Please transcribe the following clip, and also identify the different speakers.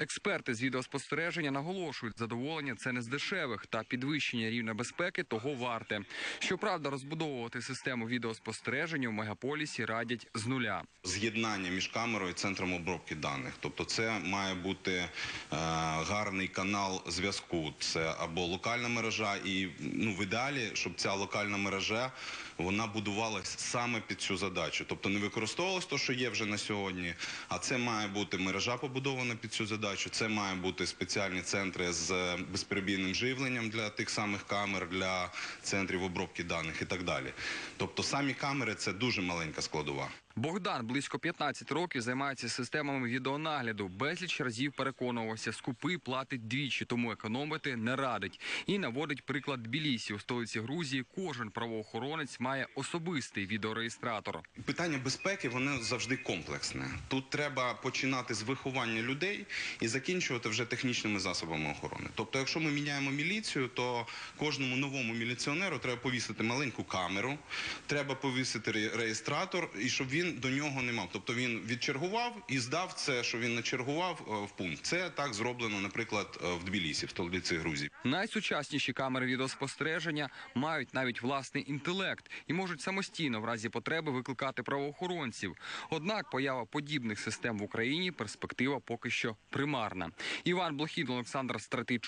Speaker 1: Експерти з відеоспостереження наголошують, задоволення це не з дешевих та підвищення рівня безпеки того варте. Щоправда, розбудовувати систему відеоспостереження у мегаполісі радять з нуля.
Speaker 2: з'єднання між камерою і центром обробки даних. Тобто, це має бути е, гарний канал зв'язку. Це або локальна мережа, і ну в ідеалі, щоб ця локальна мережа вона будувалась саме під цю задачу. Тобто не використовувалось то, що є вже на сьогодні, а це має бути мережа побудована під цю задачу. Це має бути спеціальні центри з безперебійним живленням для тих самих камер, для центрів обробки даних і так далі. Тобто самі камери це дуже маленька складова.
Speaker 1: Богдан близько 15 років займається системами відеонагляду. Безліч разів переконувався, скупий платить двічі, тому економити не радить. І наводить приклад Тбілісі. у столиці Грузії. Кожен правоохоронець має особистий відеореєстратор.
Speaker 2: Питання безпеки воно завжди комплексне. Тут треба починати з виховання людей і закінчувати вже технічними засобами охорони. Тобто, якщо ми міняємо міліцію, то кожному новому міліціонеру треба повісити маленьку камеру, треба повісити ре- реєстратор, і щоб він до нього не мав. Тобто він відчергував і здав це, що він начергував е, в пункт. Це так зроблено, наприклад, е, в Тбілісі, в столиці Грузії.
Speaker 1: Найсучасніші камери відеоспостереження мають навіть власний інтелект і можуть самостійно в разі потреби викликати правоохоронців. Однак поява подібних систем в Україні перспектива поки що примарна. Іван Блохід, Олександр Стратичук.